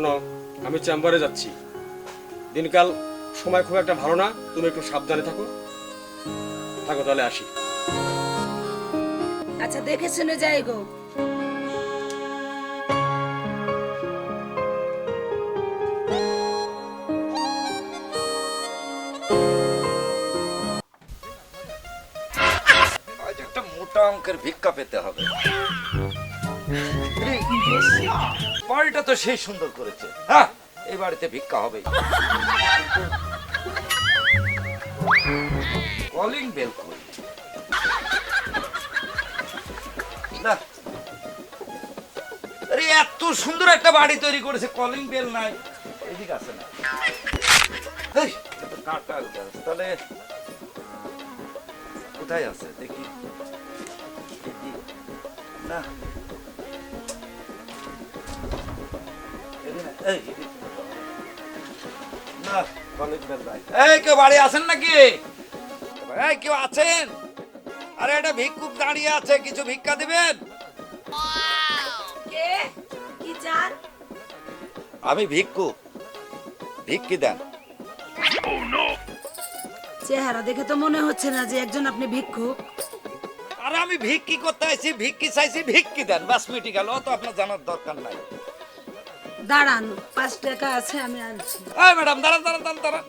শোনো আমি চেম্বারে যাচ্ছি। দিনকাল সময় খুব একটা ভালো না তুমি একটু সাবধানে থাকো। থাকো তাহলে আসি। আচ্ছা দেখে শুনে যাই গো। আজ একটা মোটা অঙ্কের ভিক্ষা পেতে হবে। বাড়িটা তো সেই সুন্দর করেছে। হ্যাঁ এই বাড়িতে ভিক্ষা হবে কলিং বেল না। আরে, এত সুন্দর একটা বাড়ি তৈরি করেছে। কলিং বেল নাই। এদিকে আছে না। তাহলে, কোথায় আছে? দেখি। না। এই, এদিকে। না, কলেজ বেল নাই। এই কেউ বাড়ি আছেন নাকি? এই কেউ আছেন? আরে এটা ভিক্ষুক দাঁড়িয়ে আছে কিছু ভিক্ষা দিবেন? আমি ভিক্ষি দেন। চেহারা দেখে তো মনে হচ্ছে না যে একজন আপনি ভিক্ষুক। আরে আমি ভিক্ষি করতে আইছি ভিক্ষি চাইছি ভিক্ষি দেন। বাস মিটি গেল। তো আপনার জানার দরকার নাই। দাঁড়ান পাঁচ টাকা আছে আমি আনছি। এই ম্যাডাম দাঁড়ান দাঁড়ান দাঁড়ান দাঁড়ান।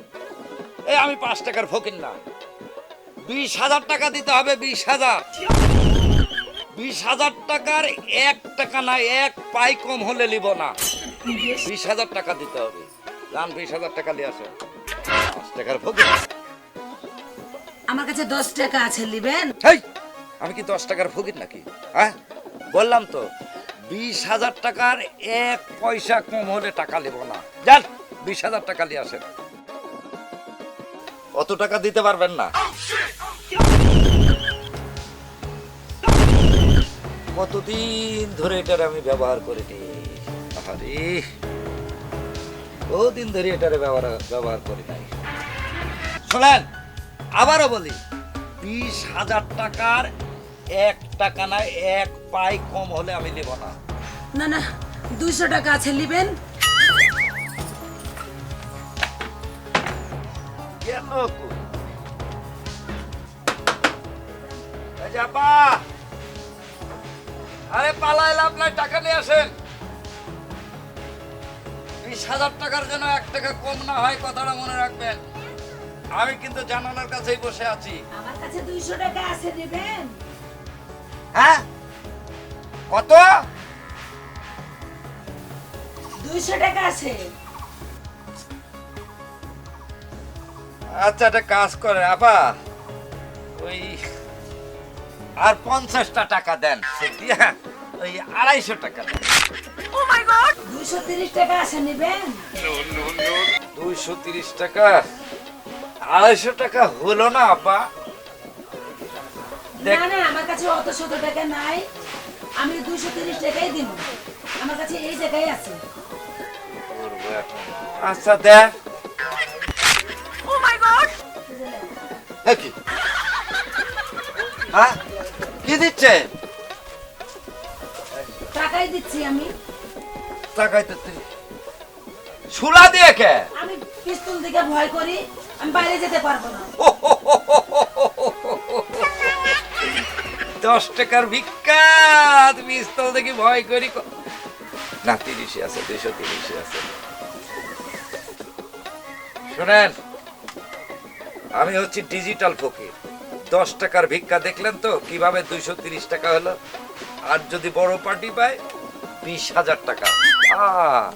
এই আমি পাঁচ টাকার ফকির না। বিশ হাজার টাকা দিতে হবে বিশ হাজার। বিশ হাজার টাকার এক টাকা না এক পাই কম হলে নিব না। বিশ হাজার টাকা দিতে হবে। যান বিশ হাজার টাকা নিয়ে আসেন। পাঁচ টাকার ফকির। আমার কাছে দশ টাকা আছে নিবেন? আমি কি দশ টাকার ফকির নাকি? হ্যাঁ বললাম তো। বিশ হাজার টাকার এক পয়সা কম হলে টাকা নেব না। যান, বিশ হাজার টাকা নিয়ে আসেন। অত টাকা দিতে পারবেন না। কতদিন ধরে এটার আমি ব্যবহার করিনি। আরে বহুদিন ধরে এটারে ব্যবহার ব্যবহার করি নাই। শোনেন, আবারও বলি, বিশ হাজার টাকার এক টাকা না এক পাই কম হলে আমি নেব না। না না দুইশো টাকা আছে নিবেন। কেন আপা, আরে পালাইলে আপনার টাকা নিয়ে আসেন। বিশ হাজার টাকার জন্য এক টাকা কম না হয় কথাটা মনে রাখবেন। আমি কিন্তু জানানোর কাছেই বসে আছি। আমার কাছে দুইশো টাকা আছে নেবেন। হ্যাঁ? কত? দুইশো টাকা আছে। আচ্ছা একটা কাজ করে আপা। ওই আর পঞ্চাশটা টাকা দেন ওই আড়াইশো টাকা দেন। দুইশো তিরিশ টাকা আছে নেবেন? দুইশো তিরিশ টাকা? আড়াইশো টাকা হলো না আপা। না না আমার কাছে অত শত টাকা নাই। আমি দুইশো তিরিশ টাকাই দিব। আমার কাছে এই টাকাই আছে। আচ্ছা কি? হ্যাঁ? কি দিচ্ছে? টাকাই দিচ্ছি আমি। টাকাই তো সুলা দিয়ে কে? আমি পিস্তল দিকে ভয় করি আমি বাইরে যেতে পারব না। দশ টাকার ভিক্ষা। তুমি দেখি ভয় করি না, তিরিশে আছে, দুইশো তিরিশে আছে। শোনেন, আমি হচ্ছি ডিজিটাল ফকির। দশ টাকার ভিক্ষা দেখলেন তো, কীভাবে দুইশো তিরিশ টাকা হলো? আর যদি বড় পার্টি পায়, বিশ হাজার টাকা। আহ!